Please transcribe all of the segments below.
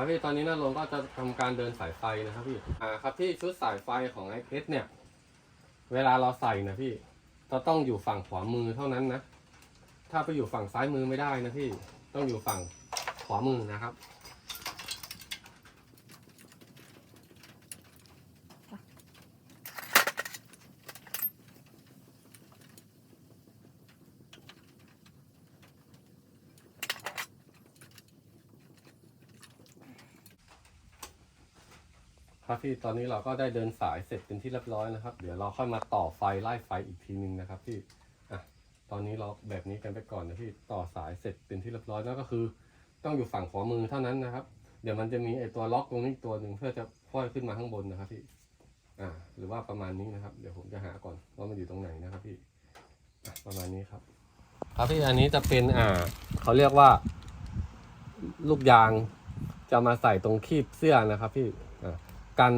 ครับพี่ตอนนี้น้าลงก็จะทำการเดินสายไฟนะครับพี่อ่าครับพี่ชุดสายไฟของไอเพชรเนี่ย เวลาเราใส่นะพี่จะต้องอยู่ฝั่งขวามือเท่านั้นนะ ถ้าไปอยู่ฝั่งซ้ายมือไม่ได้นะพี่ต้องอยู่ฝั่งขวามือนะครับ ครับพี่ตอนนี้เราก็ได้เดินสายเสร็จเป็นที่เรียบร้อยนะครับ เดี๋ยวเราค่อยมาต่อไฟไล่ไฟอีกทีนึงนะครับพี่อะตอนนี้เราแบบนี้กันไปก่อนนะพี่ต่อสายเสร็จเป็นที่เรียบร้อยแล้วก็คือ ต้องอยู่ฝั่งขวามือเท่านั้นนะครับ เดี๋ยวมันจะมีไอตัวล็อกตรงนี้ตัวหนึ่งเพื่อจะค่อยขึ้นมาข้างบนนะครับพี่อ่าหรือว่าประมาณนี้นะครับ เดี๋ยวผมจะหาก่อนว่ามันอยู่ตรงไหนนะครับพี่อะประมาณนี้ครับ ครับพี่อันนี้จะเป็นอ่าเขาเรียกว่า ลูกยางจะมาใส่ตรงคีบเสื้อนะครับพี่ กัน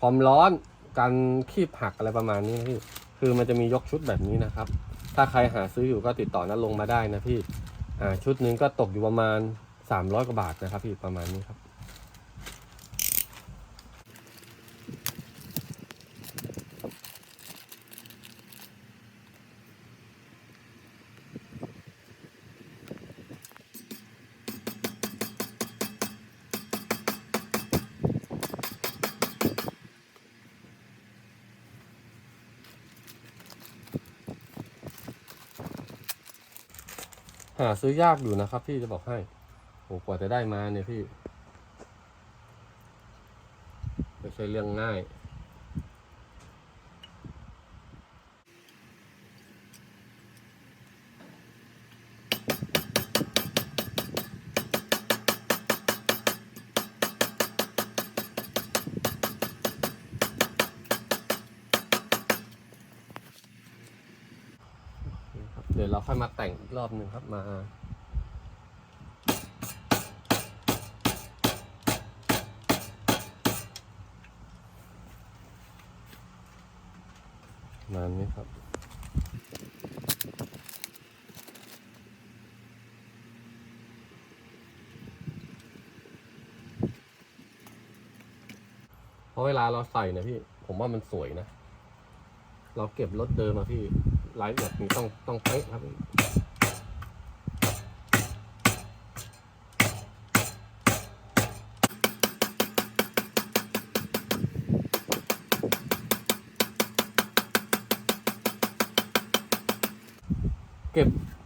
ความร้อนกันขีบหักอะไรประมาณนี้นะพี่ คือมันจะมียกชุดแบบนี้นะครับ ถ้าใครหาซื้ออยู่ก็ติดต่อนัดลงมาได้นะพี่ อ่าชุดหนึงก็ตกอยู่ประมาณ300กว่าบาทนะครับพี่ประมาณนี้ครับาซื้อยากอยู่นะครับ พี่จะบอกให้โหกว่าจะได้มาเนี่ยพี่ ไม่ใช่เรื่องง่าย รอบหนึ่งครับมา นานนี้ครับเพราะเวลาเราใส่นะพี่ ผมว่ามันสวยนะ เราเก็บรถเดิมมาพี่รายละเอียดนี้ต้องต้องเป๊ะครับ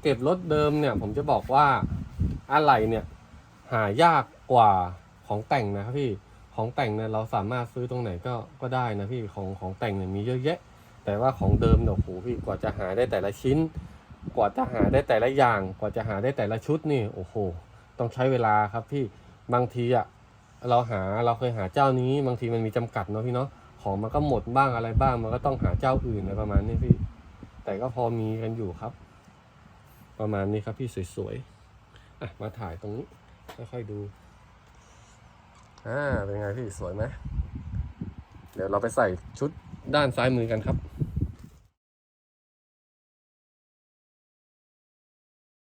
ก็บเก็บรถเดิมเนี่ย ผมจะบอกว่าอะไรเนี่ย หายากกว่าของแต่งนะครับพี่ของแต่งเนี่ยเราสามารถซื้อตรงไหนก็ก็ได้นะพี่ของของแต่งเนี่ยมีเยอะแยะ แต่ว่าของเดิมเนี่ยโอ้โหพี่กว่าจะหาได้แต่ละชิ้น กว่าจะหาได้แต่ละอย่าง กว่าจะหาได้แต่ละชุดนี่โอ้โห ต้องใช้เวลาครับพี่บางทีอะเราหาเราเคยหาเจ้านี้ บางทีมันมีจำกัดเนาะพี่เนาะของมันก็หมดบ้างอะไรบ้าง มันก็ต้องหาเจ้าอื่นอะไรประมาณนี้พี่ แต่ก็พอมีกันอยู่ครับ ประมาณนี้ครับพี่สวยๆอะมาถ่ายตรงนี้ค่อยๆดูอ่าเป็นไงพี่สวยไหมเดี๋ยวเราไปใส่ชุดด้านซ้ายมือกันครับ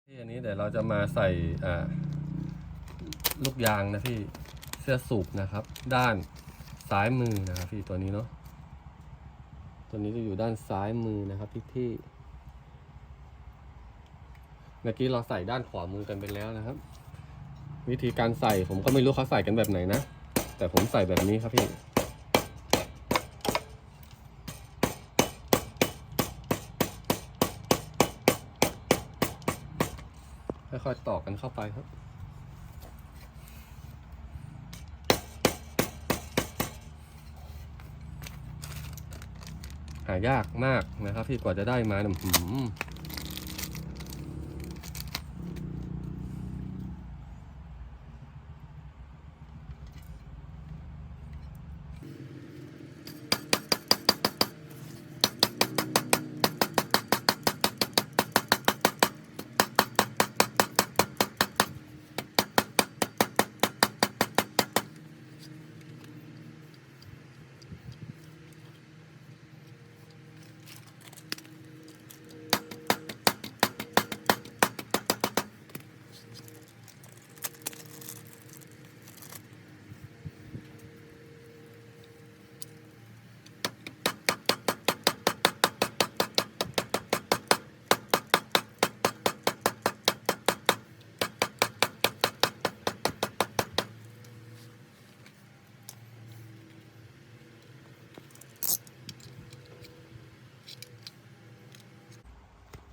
ที่อันนี้เดี๋ยวเราจะมาใส่อ่าลูกยางนะพี่เสื้อสูบนะครับ ด้านซ้ายมือนะครับพี่ตัวนี้เนาะตัวนี้จะอยู่ด้านซ้ายมือนะครับพี่พี่ เมื่อกี้เราใส่ด้านขวามือกันไปแล้วนะครับ วิธีการใส่ผมก็ไม่รู้เขาใส่กันแบบไหนนะ แต่ผมใส่แบบนี้ครับพี่ค่อยๆต่อกันเข้าไปครับ หายากมากนะครับพี่กว่าจะได้มาเนี่ย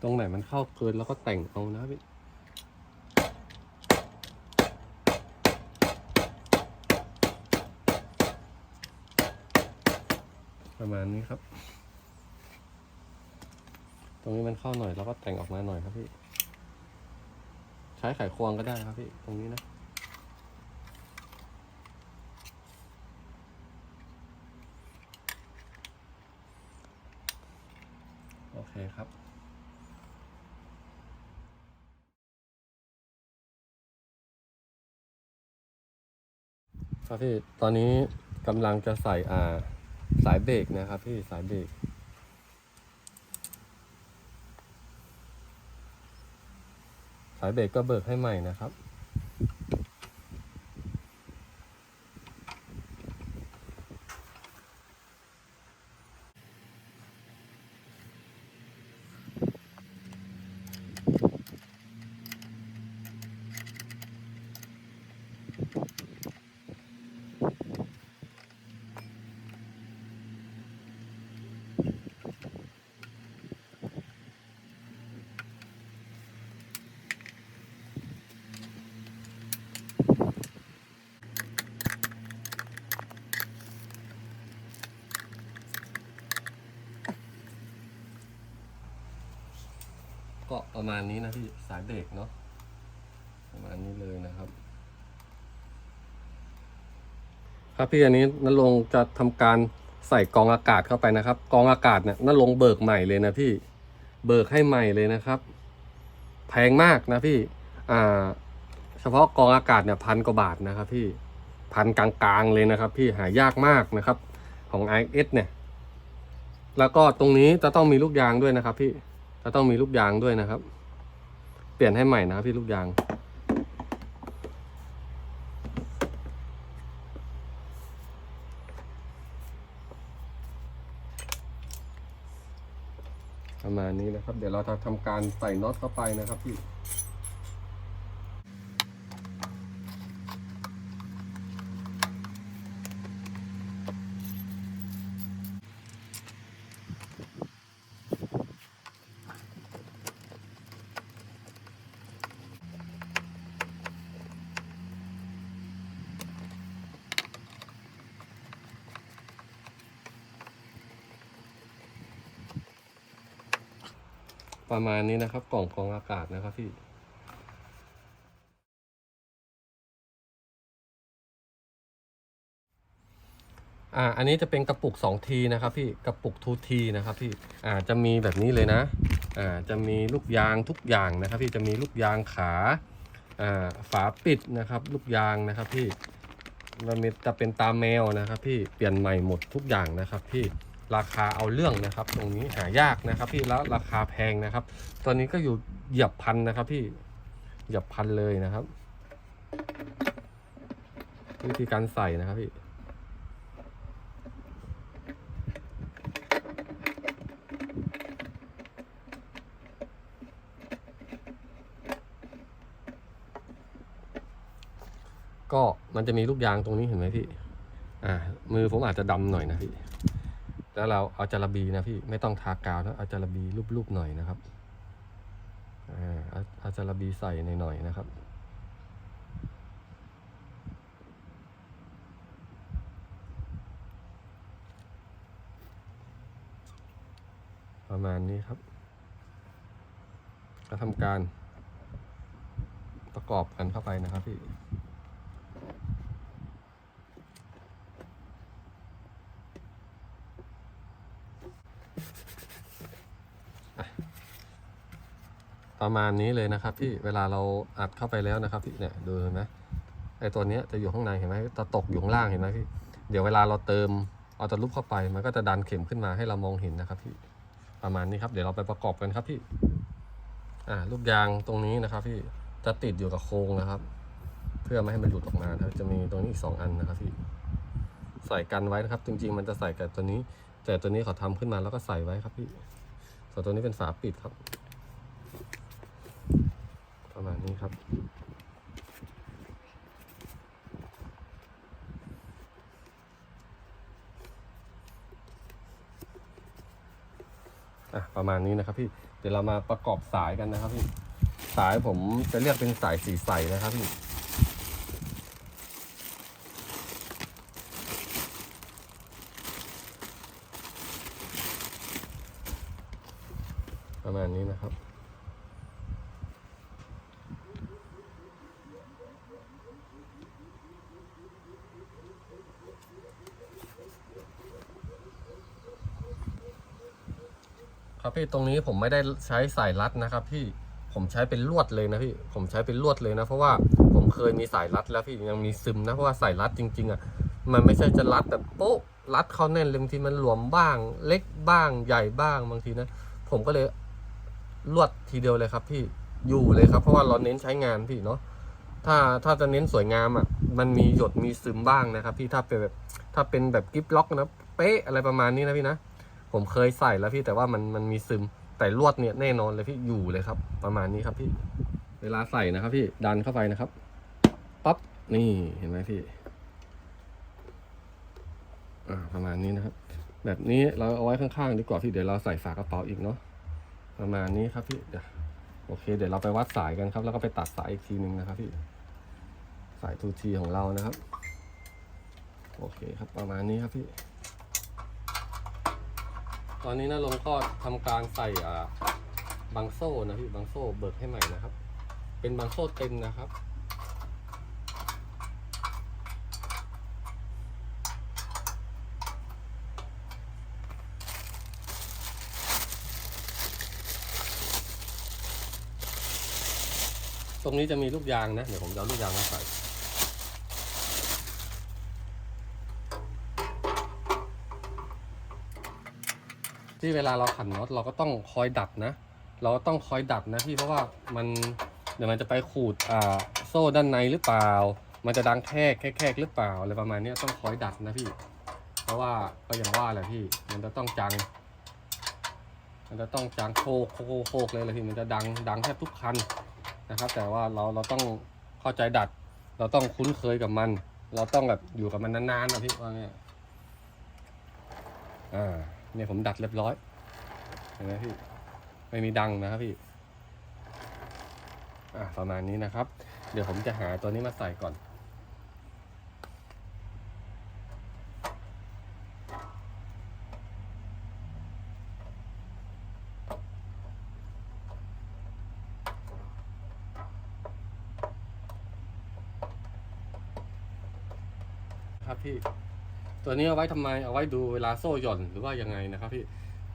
ตรงไหนมันเข้าเกินแล้วก็แต่งเอานะพี่ประมาณนี้ครับ ตรงนี้มันเข้าหน่อยแล้วก็แต่งออกมาหน่อยครับพี่ ใช้ไขควงก็ได้ครับพี่ ตรงนี้นะ โอเคครับ ครับพี่ตอนนี้กำลังจะใส่อ่าสายเบรกนะครับพี่สายเบรกสายเบรกก็เบิกให้ใหม่นะครับ ก็ ประมาณนี้นะพี่สายเบรกเนาะประมาณนี้เลยนะครับ ครับพี่อันนี้นรงค์จะทำการใส่กองอากาศเข้าไปนะครับ กองอากาศเนี่ยนรงค์เบิกใหม่เลยนะพี่เบิกให้ใหม่เลยนะครับ แพงมากนะพี่อ่าเฉพาะกองอากาศเนี่ยพันกว่าบาทนะครับ พี่พันกลางๆเลยนะครับ พี่หายากมากนะครับ ของ i อเนี่ย แล้วก็ตรงนี้จะต้องมีลูกยางด้วยนะครับพี่ จะต้องมีลูกยางด้วยนะครับ เปลี่ยนให้ใหม่นะพี่ลูกยาง ประมาณนี้นะครับ เดี๋ยวเราจะทำการใส่น็อตเข้าไปนะครับพี่ ประมาณนี้นะครับ กล่องกรองอากาศนะครับพี่อ่าอันนี้จะเป็นกระปุก2ทีนะครับพี่กระปุกทูทีนะครับพี่อ่าจะมีแบบนี้เลยนะอ่าจะมีลูกยางทุกอย่างนะครับ พี่จะมีลูกยางขาอ่าฝาปิดนะครับ ลูกยางนะครับพี่มันมีจะเป็นตาแมวนะครับ พี่เปลี่ยนใหม่หมดทุกอย่างนะครับพี่ ราคาเอาเรื่องนะครับ ตรงนี้หายากนะครับ พี่แล้วราคาแพงนะครับ ตอนนี้ก็อยู่เหยียบพันนะครับ พี่เหยียบพันเลยนะครับ วิธีการใส่นะครับพี่ก็มันจะมีลูกยางตรงนี้เห็นไหมพี่ อ่า มือผมอาจจะดำหน่อยนะพี่ แล้วเราเอาจาระบีนะพี่ไม่ต้องทากาวนะเอาจาระบีรูปๆหน่อยนะครับเอาเอาจาระบีใส่หน่อยๆนะครับประมาณนี้ครับ ก็ทำการประกอบกันเข้าไปนะครับพี่ ประมาณนี้เลยนะครับพี่เวลาเราอัดเข้าไปแล้วนะครับพี่เนี่ยดูเห็นไหมไอตัวเนี้ยจะอยู่ข้างในเห็นไหมตะตกอยู่ข้างล่างเห็นไหมพี่เดี๋ยวเวลาเราเติมเอาตะลุปเข้าไป มันก็จะดันเข็มขึ้นมาให้เรามองเห็นนะครับพี่ประมาณนี้ครับ เดี๋ยวเราไปประกอบกันครับพี่อ่าลูกยางตรงนี้นะครับพี่จะติดอยู่กับโครงนะครับ เพื่อไม่ให้มันหลุดออกมาครับจะมีตรงนี้อีกสองอันนะครับพี่ใส่กันไว้นะครับ จริง ๆ มันจะใส่กับตัวนี้ แต่ตัวนี้เขาทำขึ้นมาแล้วก็ใส่ไว้ครับพี่ส่วนตัวนี้เป็นฝาปิดครับ ประมาณนี้ครับอะประมาณนี้นะครับพี่เดี๋ยวเรามาประกอบสายกันนะครับพี่สายผมจะเรียกเป็นสายสีใสนะครับพี่ ประมาณนี้นะครับ ครับ พี่ตรงนี้ผมไม่ได้ใช้สายรัดนะครับ พี่ผมใช้เป็นลวดเลยนะพี่ผมใช้เป็นลวดเลยนะ เพราะว่าผมเคยมีสายรัดแล้วพี่ยังมีซึมนะเพราะว่าสายรัดจริง ๆอะมันไม่ใช่จะรัดแบบโป๊ะรัดเขาแน่นเลยบางทีมันหลวมบ้าง เล็กบ้างใหญ่บ้างบางทีนะ ผมก็เลยลวดทีเดียวเลยครับ พี่อยู่เลยครับ เพราะว่าเราเน้นใช้งานพี่เนาะถ้าถ้าจะเน้นสวยงามอะ มันมีหยดมีซึมบ้างนะครับ พี่ถ้าเป็นแบบถ้าเป็นแบบกิฟล็อกนะเป๊ะอะไรประมาณนี้นะพี่นะ ผมเคยใส่แล้วพี่แต่ว่ามันมันมีซึมแต่ลวดเนี่ยแน่นอนเลยพี่อยู่เลยครับ ประมาณนี้ครับพี่ เวลาใส่นะครับพี่ดันเข้าไปนะครับปั๊บนี่เห็นไหมพี่อ่าประมาณนี้นะครับ แบบนี้เราเอาไว้ข้างๆดีกว่าพี่เดี๋ยวเราใส่ฝากระเป๋าอีกเนาะประมาณนี้ครับพี่เดี๋ยวโอเค เดี๋ยวเราไปวัดสายกันครับ แล้วก็ไปตัดสายอีกทีหนึ่งนะครับพี่สายทูทีของเรานะครับ โอเคครับประมาณนี้ครับพี่ ตอนนี้นะลงก็ทำการใส่อ่าบางโซ่นะพี่บางโซ่เบิกให้ใหม่นะครับ เป็นบางโซ่เต็มนะครับตรงนี้จะมีลูกยางนะ เดี๋ยวผมจะเอาลูกยางมาใส่ ที่เวลาเราขันน็อตเราก็ต้องคอยดัดนะ เราก็ต้องคอยดัดนะพี่เพราะว่ามันเดี๋ยวมันจะไปขูดอ่าโซ่ด้านในหรือเปล่า มันจะดังแคกแคกแคกหรือเปล่าอะไรประมาณนี้ต้องคอยดัดนะพี่ เพราะว่าก็อย่างว่าแหละพี่มันจะต้องจัง มันจะต้องจังโคกโคกโคกเลยเลยพี่มันจะดังดังแทบทุกคันนะครับ แต่ว่าเราเราต้องเข้าใจดัด เราต้องคุ้นเคยกับมัน เราต้องแบบอยู่กับมันนานๆนะพี่ว่าไงอ่า เนี่ยผมดัดเรียบร้อย เห็นไหมพี่ ไม่มีดังนะครับพี่ อะประมาณนี้นะครับ เดี๋ยวผมจะหาตัวนี้มาใส่ก่อน ตัวนี้เอาไว้ทำไมเอาไว้ดูเวลาโซ่หย่อนหรือว่ายังไงนะครับพี่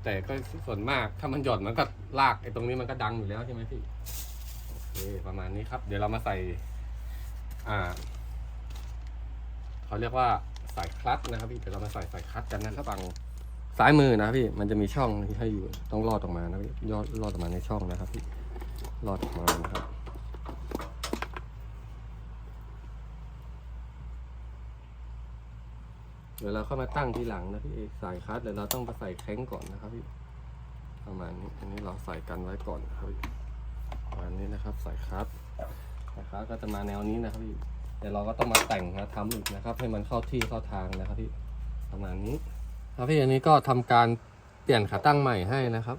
แต่ก็ส่วนมากถ้ามันหย่อนมันก็ลากไอ้ตรงนี้มันก็ดังอยู่แล้วใช่ไหมพี่โอเคประมาณนี้ครับ เดี๋ยวเรามาใส่ อ่าเขาเรียกว่าสายคลัตนะครับพี่เดี๋ยวเรามาใส่สายคลัตกันนะครับฝั่งซ้ายมือนะพี่มันจะมีช่องที่ให้อยู่ต้องลอดออกมานะพี่ยอดลอดออกมาในช่องนะครับพี่ลอดออกมานะครับ เดี๋ยวเราเข้ามาตั้งทีหลังนะพี่เอสายคลัตช์เดี๋ยวเราต้องมาใส่แข้งก่อนนะครับพี่ประมาณนี้อันนี้เราใส่กันไว้ก่อนนะครับพี่ประมาณนี้นะครับใส่คลัตช์สายคลัตช์ก็จะมาแนวนี้นะครับพี่เดี๋ยวเราก็ต้องมาแต่งนะทำอีกนะครับ ให้มันเข้าที่เข้าทางนะครับพี่ประมาณนี้ครับพี่อันนี้ก็ทำการเปลี่ยนขาตั้งใหม่ให้นะครับ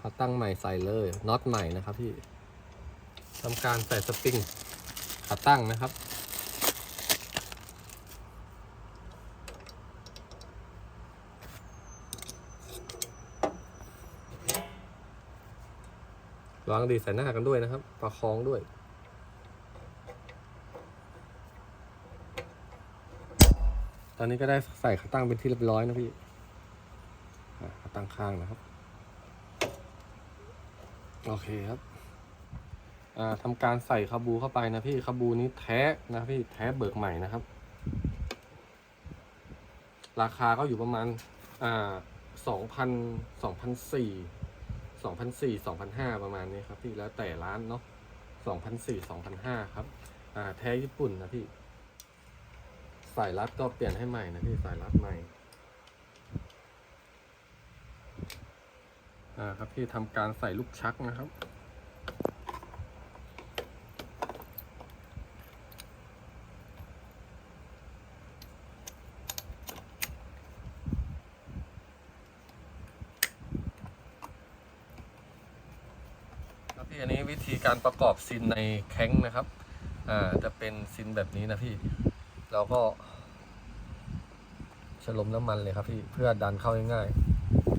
ขาตั้งใหม่ใส่เลยน็อตใหม่นะครับพี่ทำการใส่สปริงขาตั้งนะครับ วางดีใส่หน้ากันด้วยนะครับ ประคองด้วย ตอนนี้ก็ได้ใส่ขาตั้งเป็นที่เรียบร้อยนะพี่ขาตั้งข้างนะครับ โอเคครับอ่าทำการใส่คาบูเข้าไปนะพี่คาบูนี้แท้นะพี่แท้เบิกใหม่นะครับ ราคาก็อยู่ประมาณอ่าสองพันสองพันสี่ สองพันสี่สองพันห้าประมาณนี้ครับพี่แล้วแต่ร้านเนาะสองพันสี่สองพันห้าครับอ่าแท้ญี่ปุ่นนะพี่ สายรัดก็เปลี่ยนให้ใหม่นะพี่สายรัดใหม่อ่าครับพี่ทำการใส่ลูกชักนะครับ พี่อันนี้วิธี การประกอบซินในแข้งนะครับ อ่าจะเป็นซินแบบนี้นะพี่ เราก็ฉลมน้ำมันเลยครับพี่เพื่อดันเข้าง่าย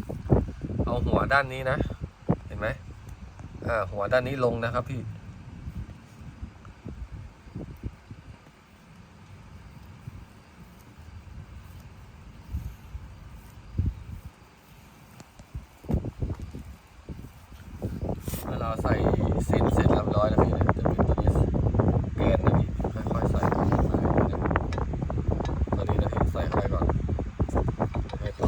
ๆเอาหัวด้านนี้นะ เห็นไหมอ่าหัวด้านนี้ลงนะครับพี่ เวลาใส่ซินเสร็จเรียบร้อยแล้วพี่เนี่ยจะเป็นตัวนี้แกนนะพี่ค่อยๆใส่ตัวนี้นะพี่ใส่เข้าไปก่อนให้ต่อ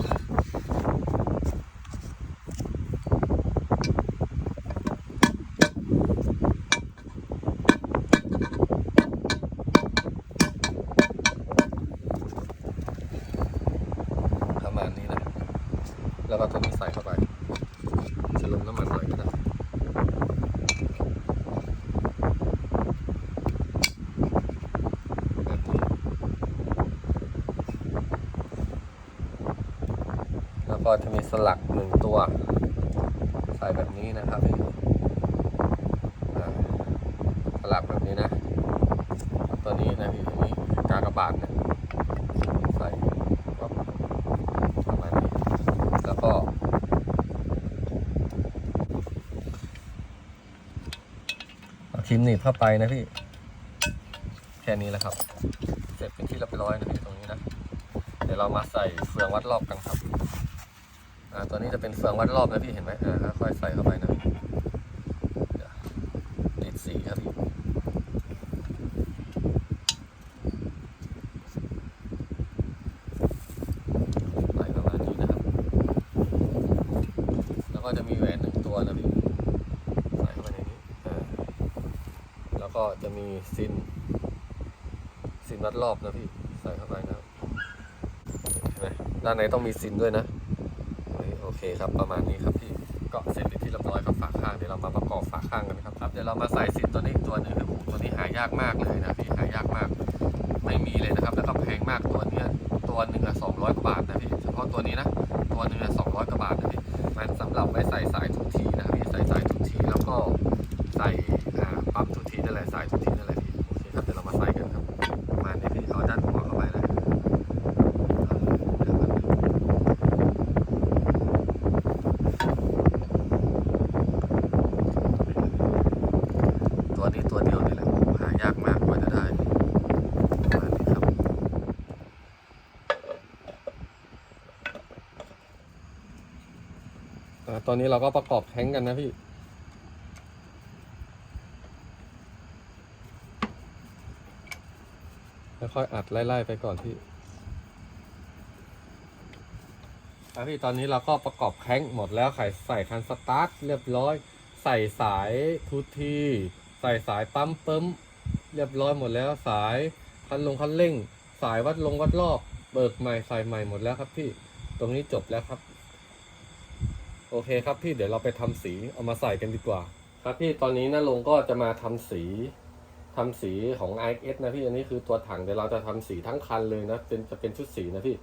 ประมาณนี้นะ แล้วก็ตัวนี้ใส่เข้าไปจะลงน้ำมันหน่อยก็ได้ แบบนี้แล้ว ก็จะมีสลักหนึ่งตัว ใส่แบบนี้นะครับพี่สลักแบบนี้นะ ตัวนี้นะพี่อันนี้กากระบาทเนี่ยใส่ปั๊บประมาณนี้แล้วก็ เอาครีมหนีบเข้าไปนะพี่ แค่นี้แหละครับ เสร็จเป็นที่เรียบร้อยนะพี่ตรงนี้นะ เดี๋ยวเรามาใส่เฟืองวัดรอบกันครับ ตัวนี้จะเป็นเฟืองวัดรอบนะพี่เห็นไหมอ่าค่อยใส่เข้าไปนะเดี๋ยวติดสีครับพี่ใส่ประมาณนี้นะครับ แล้วก็จะมีแหวนหนึ่งตัวนะพี่ใส่เข้าไปในนี้อ่าแล้วก็จะมีซินซินวัดรอบนะพี่ใส่เข้าไปนะครับเห็นไหมด้านในต้องมีซินด้วยนะ เฮ้ยโอเคครับประมาณนี้ครับพี่ก็เสร็จเป็นที่เรียบร้อยครับฝาข้างเดี๋ยวเรามาประกอบฝาข้างกันครับครับเดี๋ยวเรามาใส่ซินตัวนี้ตัวหนึงครับผมตัวนี้หายากมากเลยนะพี่หายากมาก ไม่มีเลยนะครับ แล้วก็แพงมากตัวเนี้ยตัวหนึ่งอะสองร้อยกว่าบาทนะพี่ เฉพาะตัวนี้นะ ตัวหนึ่งอะสองร้อยกว่าบาทนะพี่ มันสำหรับไว้ใส่สายทุกทีนะครับพี่ ใส่สายทุกทีแล้วก็ใส่อ่าปั๊มทุกทีนั่นแหละสายทุกทีนั่นแหละพี่ โอเคครับ เดี๋ยวเรามาใส่กันครับ ประมาณนี้พี่ เอาด้านหัวเข้าไปนะเอาเดี๋ยวก่อนตัวนี้ตัวเดียวนี่แหละหายากมากกว่าจะได้ ประมาณนี้ครับ อ่า ตอนนี้เราก็ประกอบแท้งกันนะพี่ค่อยอัดไล่ๆไปก่อนพี่ครับพี่ตอนนี้เราก็ประกอบแข้งหมดแล้วไขใส่คันสตาร์ทเรียบร้อย ใส่สายทุทีใส่สายปั๊มเปิมเรียบร้อยหมดแล้วสายคันลงคันเร่ง สายวัดลงวัดรอบ เบิกใหม่ใส่ใหม่หมดแล้วครับพี่ ตรงนี้จบแล้วครับ โอเคครับพี่เดี๋ยวเราไปทำสีเอามาใส่กันดีกว่า ครับพี่ตอนนี้นะลงก็จะมาทำสีทำสีของ i x นะพี่อันนี้คือตัวถังเดี๋ยวเราจะทำสีทั้งคันเลยนะเป็นจะเป็นชุดสีนะพี่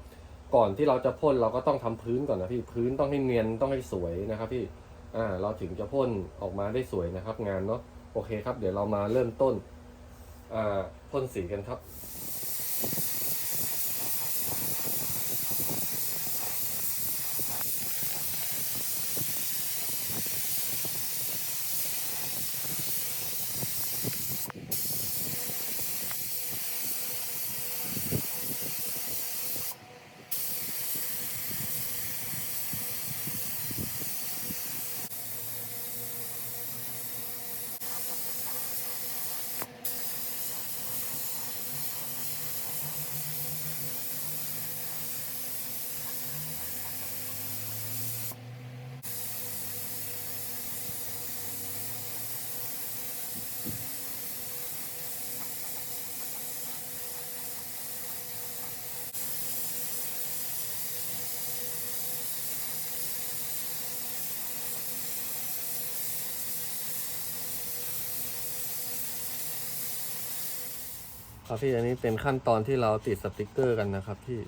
ก่อนที่เราจะพ่นเราก็ต้องทำพื้นก่อนนะพี่พื้นต้องให้เนียนต้องให้สวยนะครับพี่อ่าเราถึงจะพ่นออกมาได้สวยนะครับ งานเนาะโอเคครับ เดี๋ยวเรามาเริ่มต้นอ่าพ่นสีกันครับ ครับพี่อันนี้เป็นขั้นตอนที่เราติดสติกเกอร์กันนะครับที่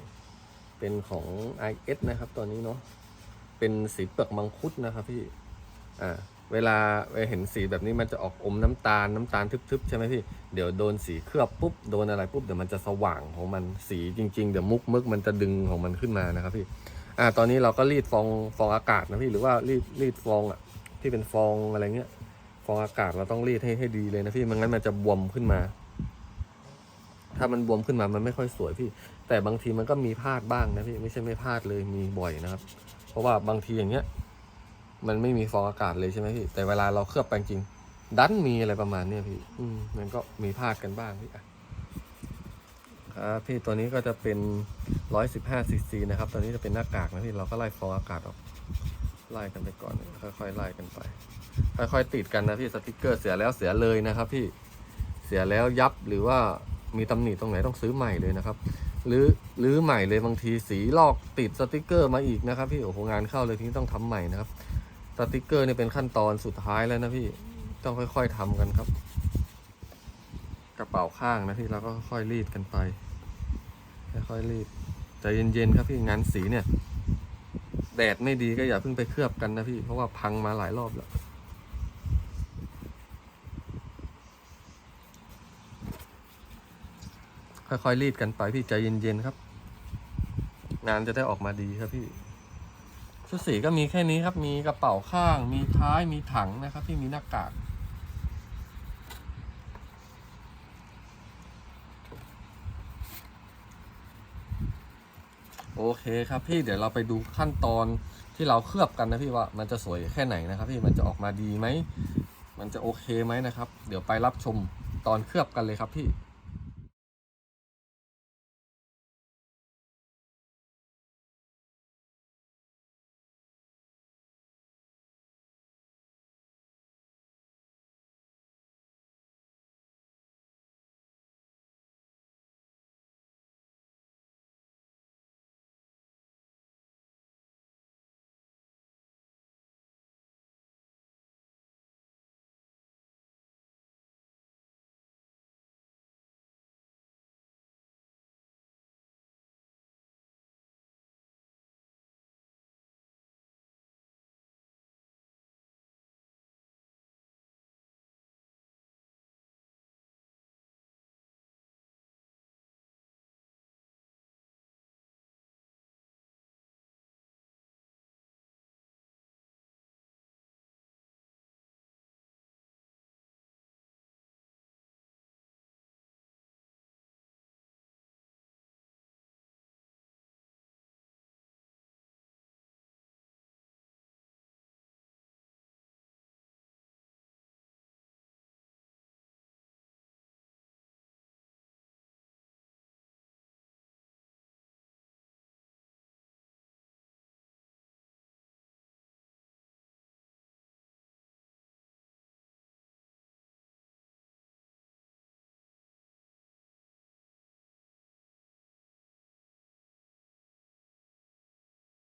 เป็นของ i s นะครับตัวนี้เนาะเป็นสีเปลือกมังคุดนะครับพี่อ่าเวลาเห็นสีแบบนี้มันจะออกอมน้ำตาลน้ำตาลทึบๆใช่ไหมพี่เดี๋ยวโดนสีเคลือบปุ๊บโดนอะไรปุ๊บเดี๋ยวมันจะสว่างของมันสีจริงๆเดี๋ยวมุกมึกมันจะดึงของมันขึ้นมานะครับพี่อ่าตอนนี้เราก็รีดฟองฟองอากาศนะพี่หรือว่ารีดรีดฟองอะที่เป็นฟองอะไรเงี้ยฟองอากาศเราต้องรีดให้ให้ดีเลยนะพี่ไมันงั้นมันจะบวมขึ้นมา ถ้ามันบวมขึ้นมามันไม่ค่อยสวยพี่ แต่บางทีมันก็มีพลาดบ้างนะพี่ไม่ใช่ไม่พลาดเลยมีบ่อยนะครับ เพราะว่าบางทีอย่างเงี้ย มันไม่มีฟองอากาศเลยใช่ไหมพี่ แต่เวลาเราเคลือบไปจริง ดันมีอะไรประมาณเนี้ยพี่ อืมมันก็มีพลาดกันบ้างพี่อะครับพี่ตัวนี้ก็จะเป็นร้อยสิบห้าซีซีนะครับตัวนี้จะเป็นหน้ากากนะพี่เราก็ไล่ฟองอากาศออกไล่กันไปก่อนค่อยๆไล่กันไป ค่อยๆติดกันนะพี่สติกเกอร์เสียแล้วเสียเลยนะครับ พี่เสียแล้วยับหรือว่า มีตำหนิตรงไหนต้องซื้อใหม่เลยนะครับหรือหรือใหม่เลยบางทีสีลอกติดสติกเกอร์มาอีกนะครับพี่โอ้โหงานเข้าเลยทีนี้ต้องทำใหม่นะครับสติกเกอร์นี่เป็นขั้นตอนสุดท้ายแล้วนะพี่ต้องค่อย ๆทำกันครับ กระเป๋าข้างนะพี่เราก็ค่อยรีดกันไปค่อยๆรีดใจเย็นๆครับพี่งานสีเนี่ย แดดไม่ดีก็อย่าเพิ่งไปเคลือบกันนะพี่เพราะว่าพังมาหลายรอบแล้ว ค่อยๆรีดกันไปพี่ใจเย็นๆครับ งานจะได้ออกมาดีครับพี่ ชุดสีก็มีแค่นี้ครับ มีกระเป๋าข้าง มีท้ายมีถังนะครับ ที่มีหน้ากากโอเคครับพี่เดี๋ยวเราไปดูขั้นตอนที่เราเคลือบกันนะพี่ว่ามันจะสวยแค่ไหนนะครับ พี่มันจะออกมาดีไหม มันจะโอเคไหมนะครับ เดี๋ยวไปรับชมตอนเคลือบกันเลยครับพี่